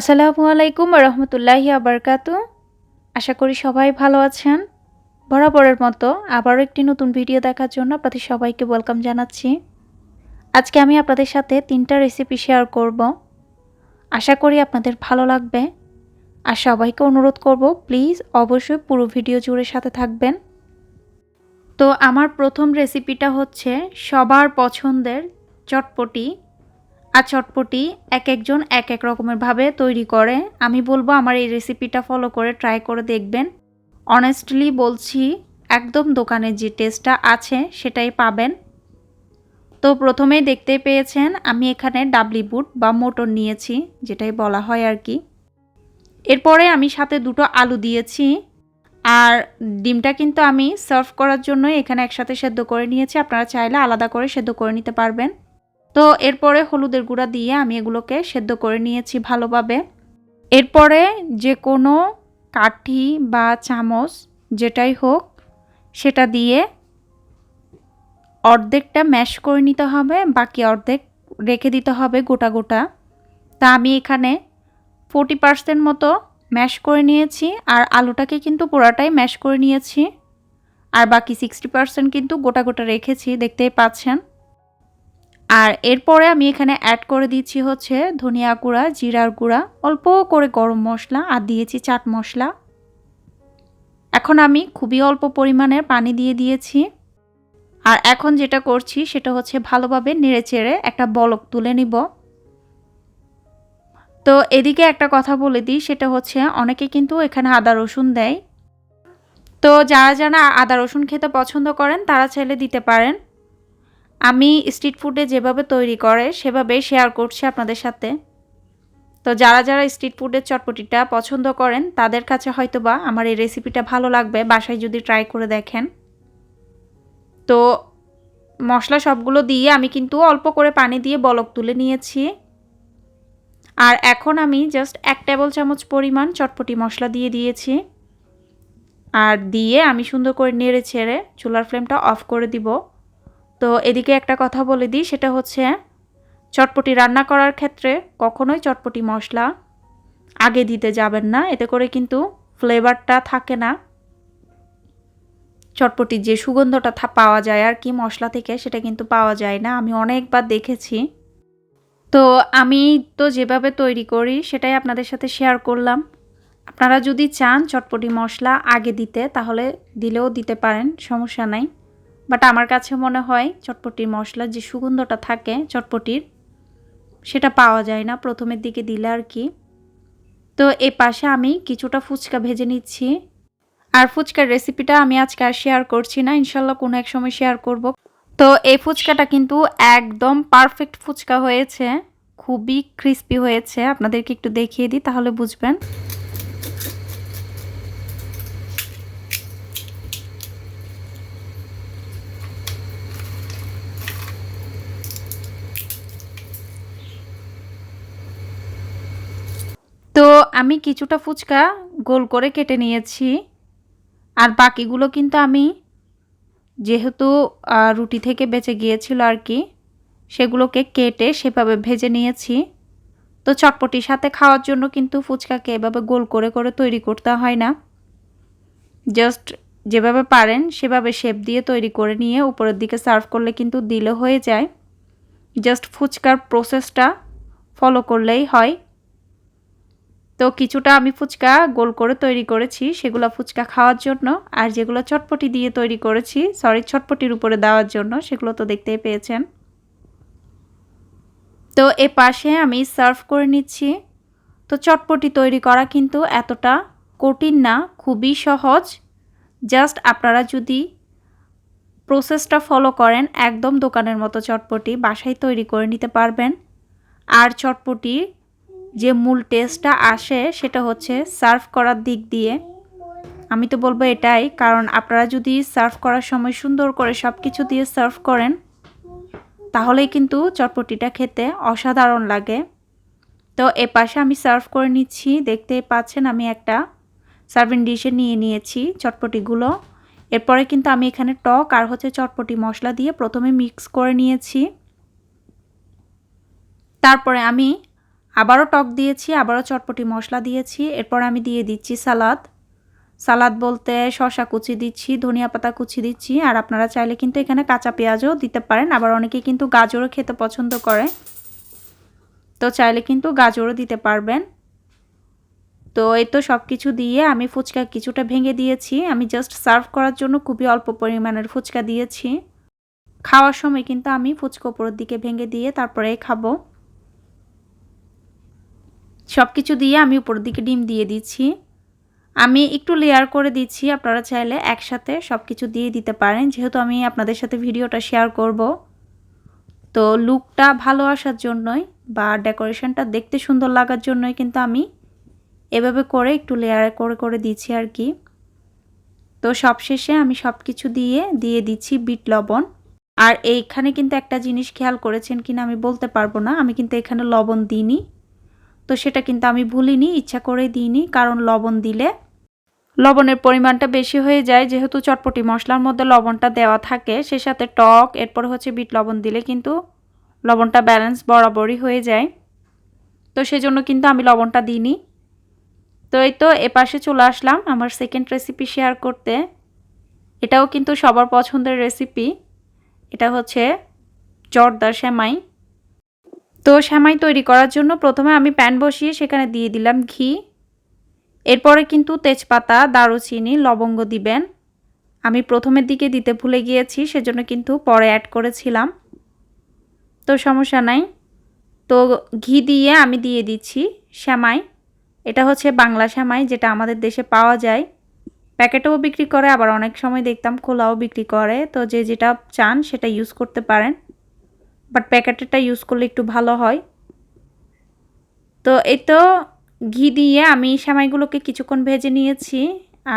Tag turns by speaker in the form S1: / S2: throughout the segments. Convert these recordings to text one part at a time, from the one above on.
S1: আসসালামু আলাইকুম রহমতুল্লাহি আবরকাত। আশা করি সবাই ভালো আছেন। বরাবরের মতো আবারও একটি নতুন ভিডিও দেখার জন্য আপনাদের সবাইকে ওয়েলকাম জানাচ্ছি। আজকে আমি আপনাদের সাথে তিনটা রেসিপি শেয়ার করব। আশা করি আপনাদের ভালো লাগবে। আর সবাইকে অনুরোধ করব, প্লিজ অবশ্যই পুরো ভিডিও জুড়ে সাথে থাকবেন। তো আমার প্রথম রেসিপিটা হচ্ছে সবার পছন্দের চটপটি আর চটপটি এক একজন এক এক রকমের ভাবে তৈরি করে। আমি বলব আমার এই রেসিপিটা ফলো করে ট্রাই করে দেখবেন। অনেস্টলি বলছি, একদম দোকানের যে টেস্টটা আছে সেটাই পাবেন। তো প্রথমেই দেখতে পেয়েছেন, আমি এখানে ডাবলি বুট বা মোটর নিয়েছি, যেটাই বলা হয় আর কি। এরপরে আমি সাথে দুটো আলু দিয়েছি। আর ডিমটা কিন্তু আমি সার্ভ করার জন্য এখানে একসাথে সেদ্ধ করে নিয়েছি। আপনারা চাইলে আলাদা করে সেদ্ধ করে নিতে পারবেন। তো এরপরে হলুদের গুঁড়া দিয়ে আমি এগুলোকে সেদ্ধ করে নিয়েছি ভালোভাবে। এরপরে যে কোনো কাঠি বা চামচ যেটাই হোক, সেটা দিয়ে অর্ধেকটা ম্যাশ করে নিতে হবে, বাকি অর্ধেক রেখে দিতে হবে গোটা গোটা। তা আমি এখানে ফোর্টি পার্সেন্ট মতো ম্যাশ করে নিয়েছি, আর আলুটাকে কিন্তু পুরাটাই ম্যাশ করে নিয়েছি। আর বাকি সিক্সটি পার্সেন্ট কিন্তু গোটা গোটা রেখেছি, দেখতেই পাচ্ছেন। আর এরপরে আমি এখানে অ্যাড করে দিচ্ছি হচ্ছে ধনিয়া গুঁড়া, জিরার গুঁড়া, অল্প করে গরম মশলা আর দিয়েছি চাট মশলা। এখন আমি খুবই অল্প পরিমাণের পানি দিয়ে দিয়েছি। আর এখন যেটা করছি সেটা হচ্ছে ভালোভাবে নেড়ে চেড়ে একটা বলক তুলে নিব। তো এদিকে একটা কথা বলে দিই, সেটা হচ্ছে অনেকে কিন্তু এখানে আদা রসুন দেয়। তো যারা যারা আদা রসুন খেতে পছন্দ করেন, তারা চাইলে দিতে পারেন। আমি স্ট্রিট ফুডে যেভাবে তৈরি করে, সেভাবে শেয়ার করছি আপনাদের সাথে। তো যারা যারা স্ট্রিট ফুডের চটপটিটা পছন্দ করেন, তাদের কাছে হয়তো বা আমার এই রেসিপিটা ভালো লাগবে, বাসায় যদি ট্রাই করে দেখেন। তো মশলা সবগুলো দিয়ে আমি কিন্তু অল্প করে পানি দিয়ে বলক তুলে নিয়েছি। আর এখন আমি জাস্ট এক টেবিল চামচ পরিমাণ চটপটি মশলা দিয়ে দিয়েছি। আর দিয়ে আমি সুন্দর করে নেড়ে ছেড়ে চুলার ফ্লেমটা অফ করে দিব। তো এদিকে একটা কথা বলে দিই, সেটা হচ্ছে চটপটি রান্না করার ক্ষেত্রে কখনোই চটপটি মশলা আগে দিতে যাবেন না, এতে করে কিন্তু ফ্লেভারটা থাকে না। চটপটির যে সুগন্ধটা পাওয়া যায় আর কি মশলা থেকে, সেটা কিন্তু পাওয়া যায় না। আমি অনেকবার দেখেছি। তো আমি তো যেভাবে তৈরি করি, সেটাই আপনাদের সাথে শেয়ার করলাম। আপনারা যদি চান চটপটি মশলা আগে দিতে, তাহলে দিলেও দিতে পারেন, সমস্যা নাই। বাট আমার কাছে মনে হয় চটপটির মশলার যে সুগন্ধটা থাকে চটপটির, সেটা পাওয়া যায় না, প্রথমের দিকে দিলে আর কি। তো এ পাশে আমি কিছুটা ফুচকা ভেজে নিচ্ছি। আর ফুচকার রেসিপিটা আমি আজকে আর শেয়ার করছি না, ইনশাল্লাহ কোনো এক সময় শেয়ার করব। তো এই ফুচকাটা কিন্তু একদম পারফেক্ট ফুচকা হয়েছে, খুবই ক্রিস্পি হয়েছে। আপনাদেরকে একটু দেখিয়ে দিই, তাহলে বুঝবেন। তো আমি কিছুটা ফুচকা গোল করে কেটে নিয়েছি। আর বাকিগুলো কিন্তু আমি যেহেতু রুটি থেকে বেঁচে গিয়েছিল আর কি, সেগুলোকে কেটে সেভাবে ভেজে নিয়েছি। তো চটপটির সাথে খাওয়ার জন্য কিন্তু ফুচকাকে এভাবে গোল করে করে তৈরি করতে হয় না। জাস্ট যেভাবে পারেন সেভাবে শেপ দিয়ে তৈরি করে নিয়ে উপরের দিকে সার্ভ করলে কিন্তু দিলে হয়ে যায়। জাস্ট ফুচকার প্রসেসটা ফলো করলেই হয়। তো কিছুটা আমি ফুচকা গোল করে তৈরি করেছি, সেগুলো ফুচকা খাওয়ার জন্য। আর যেগুলো চটপটি দিয়ে তৈরি করেছি সরি চটপটির উপরে দেওয়ার জন্য, সেগুলো তো দেখতেই পেয়েছেন। তো এ পাশে আমি সার্ভ করে নিচ্ছি। তো চটপটি তৈরি করা কিন্তু এতটা কঠিন না, খুবই সহজ। জাস্ট আপনারা যদি প্রসেসটা ফলো করেন, একদম দোকানের মতো চটপটি বাসায় তৈরি করে নিতে পারবেন। আর চটপটি যে মূল টেস্টটা আসে সেটা হচ্ছে সার্ভ করার দিক দিয়ে। আমি তো বলব এটাই, কারণ আপনারা যদি সার্ভ করার সময় সুন্দর করে সব কিছু দিয়ে সার্ভ করেন, তাহলেই কিন্তু চটপটিটা খেতে অসাধারণ লাগে। তো এ পাশে আমি সার্ভ করে নিচ্ছি দেখতে পাচ্ছেন আমি একটা সার্ভিং ডিশে নিয়ে নিয়েছি চটপটিগুলো। এরপরে কিন্তু আমি এখানে টক আর হচ্ছে চটপটি মশলা দিয়ে প্রথমে মিক্স করে নিয়েছি। তারপরে আমি আবারও টক দিয়েছি, আবারও চটপটি মশলা দিয়েছি। এরপর আমি দিয়ে দিচ্ছি সালাদ। সালাদ বলতে শশা কুচি দিচ্ছি, ধনিয়া পাতা কুচি দিচ্ছি। আর আপনারা চাইলে কিন্তু এখানে কাঁচা পেঁয়াজও দিতে পারেন। আবার অনেকে কিন্তু গাজরও খেতে পছন্দ করে। তো চাইলে কিন্তু গাজরও দিতে পারবেন। তো এই তো সব কিছু দিয়ে আমি ফুচকা কিছুটা ভেঙে দিয়েছি। আমি জাস্ট সার্ভ করার জন্য খুবই অল্প পরিমাণের ফুচকা দিয়েছি। খাওয়ার সময় কিন্তু আমি ফুচকা উপরের দিকে ভেঙে দিয়ে তারপরে খাব। সব কিছু দিয়ে আমি উপরের দিকে ডিম দিয়ে দিচ্ছি। আমি একটু লেয়ার করে দিচ্ছি, আপনারা চাইলে একসাথে সব কিছু দিয়ে দিতে পারেন। যেহেতু আমি আপনাদের সাথে ভিডিওটা শেয়ার করব। তো লুকটা ভালো আসার জন্যই বা ডেকোরেশনটা দেখতে সুন্দর লাগার জন্যই কিন্তু আমি এভাবে করে একটু লেয়ার করে করে দিচ্ছি আর কি। তো সবশেষে আমি সব কিছু দিয়ে দিয়ে দিচ্ছি বিট লবণ। আর এইখানে কিন্তু একটা জিনিস খেয়াল করেছেন কিনা আমি বলতে পারব না। আমি কিন্তু এখানে লবণ দিইনি। তো সেটা কিন্তু আমি ভুলিনি, ইচ্ছা করে দিইনি, কারণ লবণ দিলে লবণের পরিমাণটা বেশি হয়ে যায়, যেহেতু চটপটি মশলার মধ্যে লবণটা দেওয়া থাকে, সে সাথে টক, এরপর হচ্ছে বিট লবণ দিলে কিন্তু লবণটা ব্যালেন্স বরাবরই হয়ে যায়। তো সেজন্য কিন্তু আমি লবণটা দিইনি। তো এই তো এপাশে চলে আসলাম আমার সেকেন্ড রেসিপি শেয়ার করতে। এটাও কিন্তু সবার পছন্দের রেসিপি এটা হচ্ছে জর্দার শ্যামাই তো শ্যামাই তৈরি করার জন্য প্রথমে আমি প্যান বসিয়ে সেখানে দিয়ে দিলাম ঘি। এরপরে কিন্তু তেজপাতা, দারুচিনি, লবঙ্গ দিবেন। আমি প্রথমের দিকে দিতে ভুলে গিয়েছি, সেজন্য কিন্তু পরে অ্যাড করেছিলাম। তো সমস্যা নাই। তো ঘি দিয়ে আমি দিয়ে দিচ্ছি শ্যামাই এটা হচ্ছে বাংলা শ্যামাই যেটা আমাদের দেশে পাওয়া যায়। প্যাকেটেও বিক্রি করে, আবার অনেক সময় দেখতাম খোলাও বিক্রি করে। তো যে যেটা চান সেটা ইউজ করতে পারেন। বাট প্যাকেটেরটা ইউজ করলে একটু ভালো হয়। তো এই তো ঘি দিয়ে আমি সেমাইগুলোকে কিছুক্ষণ ভেজে নিয়েছি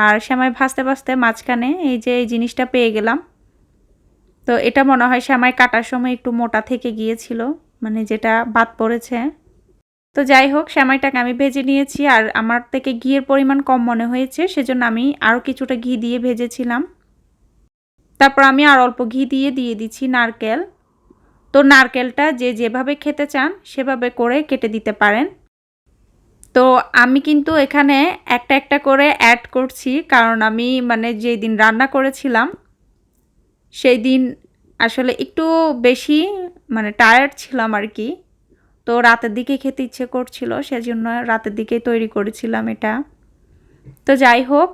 S1: আর সেমাই ভাজতে ভাজতে মাঝখানে এই যে এই জিনিসটা পেয়ে গেলাম। তো এটা মনে হয় সেমাই কাটার সময় একটু মোটা থেকে গিয়েছিল মানে যেটা বাদ পড়েছে। তো যাই হোক, সেমাইটাকে আমি ভেজে নিয়েছি আর আমার থেকে ঘিয়ের পরিমাণ কম মনে হয়েছে, সেজন্য আমি আরও কিছুটা ঘি দিয়ে ভেজেছিলাম। তারপর আমি আর অল্প ঘি দিয়ে দিয়ে দিচ্ছি নারকেল। তো নারকেলটা যে যেভাবে খেতে চান, সেভাবে করে কেটে দিতে পারেন। তো আমি কিন্তু এখানে একটা একটা করে অ্যাড করছি, কারণ আমি মানে যেই দিন রান্না করেছিলাম সেই দিন আসলে একটু বেশি মানে টায়ার্ড ছিলাম আর কি। তো রাতের দিকে খেতে ইচ্ছে করছিল, সেজন্য রাতের দিকেই তৈরি করেছিলাম এটা। তো যাই হোক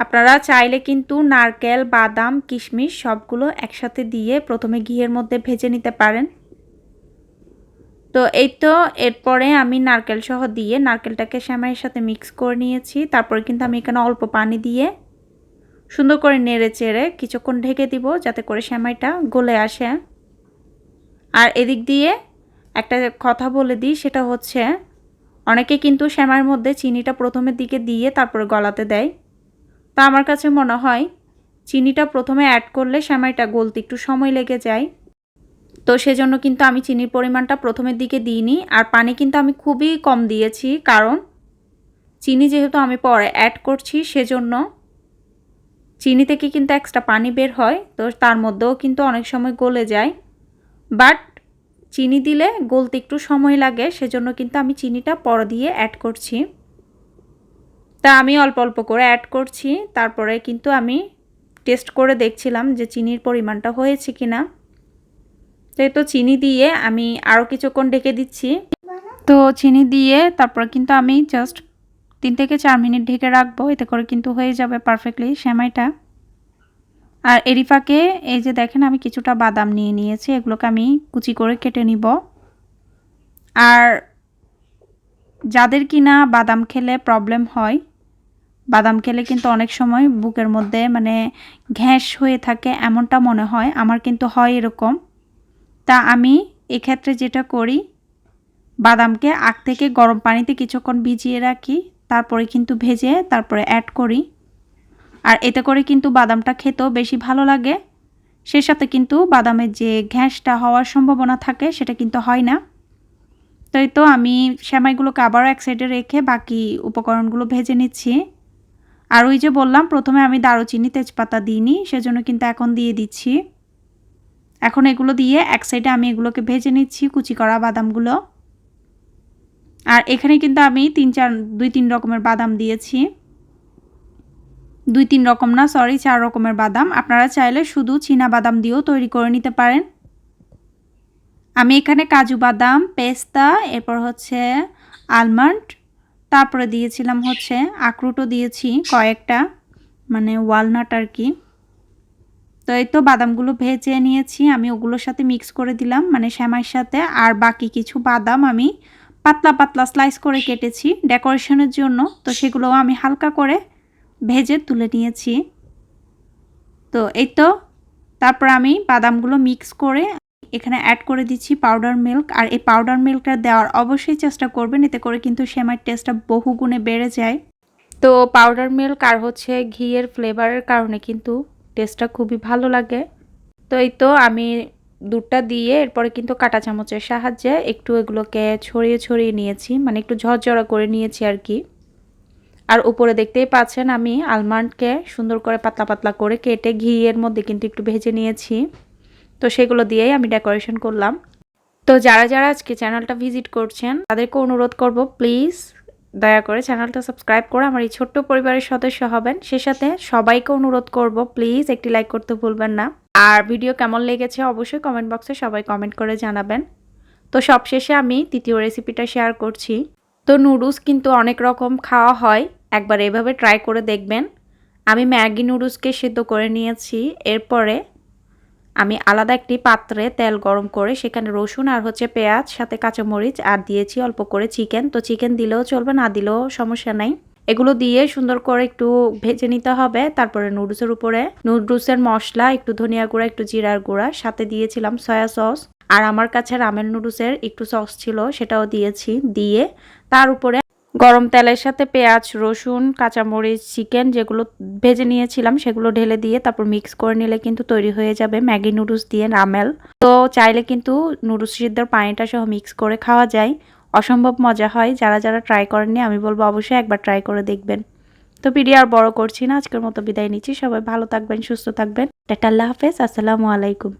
S1: আপনারা চাইলে কিন্তু নারকেল, বাদাম, কিশমিশ সবগুলো একসাথে দিয়ে প্রথমে ঘিয়ের মধ্যে ভেজে নিতে পারেন। তো এই তো, এরপরে আমি নারকেল সহ দিয়ে নারকেলটাকে শ্যামাইয়ের সাথে মিক্স করে নিয়েছি। তারপরে কিন্তু আমি এখানে অল্প পানি দিয়ে সুন্দর করে নেড়ে চেড়ে কিছুক্ষণ ঢেকে দিব যাতে করে শ্যামাইটা গলে আসে। আর এদিক দিয়ে একটা কথা বলে দিই, সেটা হচ্ছে অনেকে কিন্তু শ্যামাইয়ের মধ্যে চিনিটা প্রথমের দিকে দিয়ে তারপরে গলাতে দেয়। তা আমার কাছে মনে হয় চিনিটা প্রথমে অ্যাড করলে শ্যামাইটা গলতে একটু সময় লেগে যায়। তো সেজন্য কিন্তু আমি চিনির পরিমাণটা প্রথমের দিকে দিইনি আর পানি কিন্তু আমি খুবই কম দিয়েছি, কারণ চিনি যেহেতু আমি পরে অ্যাড করছি সেজন্য চিনি থেকে কিন্তু এক্সট্রা পানি বের হয়, তো তার মধ্যেও কিন্তু অনেক সময় গলে যায়। বাট চিনি দিলে গলতে একটু সময় লাগে, সেজন্য কিন্তু আমি চিনিটা পর দিয়ে অ্যাড করছি। তা আমি অল্প অল্প করে অ্যাড করছি। তারপরে কিন্তু আমি টেস্ট করে দেখছিলাম যে চিনির পরিমাণটা হয়েছে কি না তো চিনি দিয়ে আমি আরও কিছুক্ষণ ডেকে দিচ্ছি। তো চিনি দিয়ে তারপর কিন্তু আমি জাস্ট তিন থেকে চার মিনিট ঢেকে রাখব। এতে করে কিন্তু হয়ে যাবে পারফেক্টলি সেমাইটা। আর এরিফাকে এই যে দেখেন আমি কিছুটা বাদাম নিয়ে নিয়েছি। এগুলোকে আমি কুচি করে কেটে নিব। আর যাদের কিনা বাদাম খেলে প্রবলেম হয় বাদাম খেলে কিন্তু অনেক সময় বুকের মধ্যে মানে ঘ্যাস হয়ে থাকে এমনটা মনে হয়। আমার কিন্তু হয় এরকম। তা আমি এক্ষেত্রে যেটা করি, বাদামকে আগ থেকে গরম পানিতে কিছুক্ষণ ভিজিয়ে রাখি, তারপরে কিন্তু ভেজে তারপরে অ্যাড করি। আর এতে করে কিন্তু বাদামটা খেতেও বেশি ভালো লাগে। সে সাথে কিন্তু বাদামের যে ঘ্যাসটা হওয়ার সম্ভাবনা থাকে, সেটা কিন্তু হয় না। তো এই তো আমি সেমাইগুলোকে আবারও এক সাইডে রেখে বাকি উপকরণগুলো ভেজে নিচ্ছি। আর ওই যে বললাম, প্রথমে আমি দারুচিনি তেজপাতা দিইনি, সেজন্য কিন্তু এখন দিয়ে দিচ্ছি। এখন এগুলো দিয়ে এক সাইডে আমি এগুলোকে ভেজে নিচ্ছি, কুচি করা বাদামগুলো। আর এখানে কিন্তু আমি তিন চার, দুই তিন রকমের বাদাম দিয়েছি। দুই তিন রকম না সরি চার রকমের বাদাম। আপনারা চাইলে শুধু চীনা বাদাম দিয়েও তৈরি করে নিতে পারেন। আমি এখানে কাজু বাদাম, পেস্তা, এরপর হচ্ছে আলমন্ড তারপরে দিয়েছিলাম হচ্ছে আখরুটও দিয়েছি কয়েকটা মানে ওয়ালনাট আর কি। তো এই তো বাদামগুলো ভেজে নিয়েছি, আমি ওগুলোর সাথে মিক্স করে দিলাম মানে শ্যামাইয়ের সাথে। আর বাকি কিছু বাদাম আমি পাতলা পাতলা স্লাইস করে কেটেছি ডেকোরেশনের জন্য। তো সেগুলোও আমি হালকা করে ভেজে তুলে নিয়েছি। তো এই তো, তারপর আমি বাদামগুলো মিক্স করে এখানে অ্যাড করে দিচ্ছি পাউডার মিল্ক আর এই পাউডার মিল্কটা দেওয়ার অবশ্যই চেষ্টা করবেন, এতে করে কিন্তু সেমাইয়ের টেস্টটা বহু গুণে বেড়ে যায়। তো পাউডার মিল্ক আর হচ্ছে ঘিয়ের ফ্লেভারের কারণে কিন্তু টেস্টটা খুবই ভালো লাগে। তো এই তো আমি দুধটা দিয়ে এরপরে কিন্তু কাঁটা চামচের সাহায্যে একটু এগুলোকে ছড়িয়ে ছড়িয়ে নিয়েছি মানে একটু ঝরঝরা করে নিয়েছি আর কি। আর উপরে দেখতেই পাচ্ছেন আমি আলমন্ডকে সুন্দর করে পাতলা পাতলা করে কেটে ঘিয়ের মধ্যে কিন্তু একটু ভেজে নিয়েছি। তো সেগুলো দিয়েই আমি ডেকোরেশন করলাম। তো যারা যারা আজকে চ্যানেলটা ভিজিট করছেন, তাদেরকে অনুরোধ করব, প্লিজ দয়া করে চ্যানেলটা সাবস্ক্রাইব করে আমার এই ছোট্ট পরিবারের সদস্য হবেন। সে সাথে সবাইকে অনুরোধ করব, প্লিজ একটি লাইক করতে ভুলবেন না। আর ভিডিও কেমন লেগেছে অবশ্যই কমেন্ট বক্সে সবাই কমেন্ট করে জানাবেন। তো সবশেষে আমি তৃতীয় রেসিপিটা শেয়ার করছি। তো নুডলস কিন্তু অনেক রকম খাওয়া হয়, একবার এভাবে ট্রাই করে দেখবেন। আমি ম্যাগি নুডলসকে সেদ্ধ করে নিয়েছি, এরপরে আমি আলাদা একটি পাত্রে তেল গরম করে সেখানে রসুন আর হচ্ছে পেঁয়াজ, সাথে কাঁচামরিচ আর দিয়েছি অল্প করে চিকেন। তো চিকেন দিলেও চলবে, না দিলেও সমস্যা নাই। এগুলো দিয়ে সুন্দর করে একটু ভেজে নিতে হবে, তারপরে নুডলসের উপরে। নুডলসের মশলা, একটু ধনিয়া গুঁড়া, একটু জিরার গুঁড়া, সাথে দিয়েছিলাম সয়া সস। আর আমার কাছে রামেন নুডলসের একটু সস ছিল, সেটাও দিয়েছি, দিয়ে তার উপরে গরম তেলের সাথে পেঁয়াজ, রসুন, কাঁচামরিচ, চিকেন যেগুলো ভেজে নিয়েছিলাম সেগুলো ঢেলে দিয়ে তারপর মিক্স করে নিলে কিন্তু তৈরি হয়ে যাবে ম্যাগি নুডলস দিয়ে রামেল। তো চাইলে কিন্তু নুডলস সিদ্ধর পানিটা সহ মিক্স করে খাওয়া যায়। অসম্ভব মজা হয়, যারা যারা ট্রাই করেননি আমি বলব অবশ্যই একবার ট্রাই করে দেখবেন। তো ভিডিও আর বড় করছি না, আজকের মতো বিদায় নিচ্ছি, সবাই ভালো থাকবেন, সুস্থ থাকবেন। টাটা, আল্লাহ হাফেজ, আসসালামু আলাইকুম।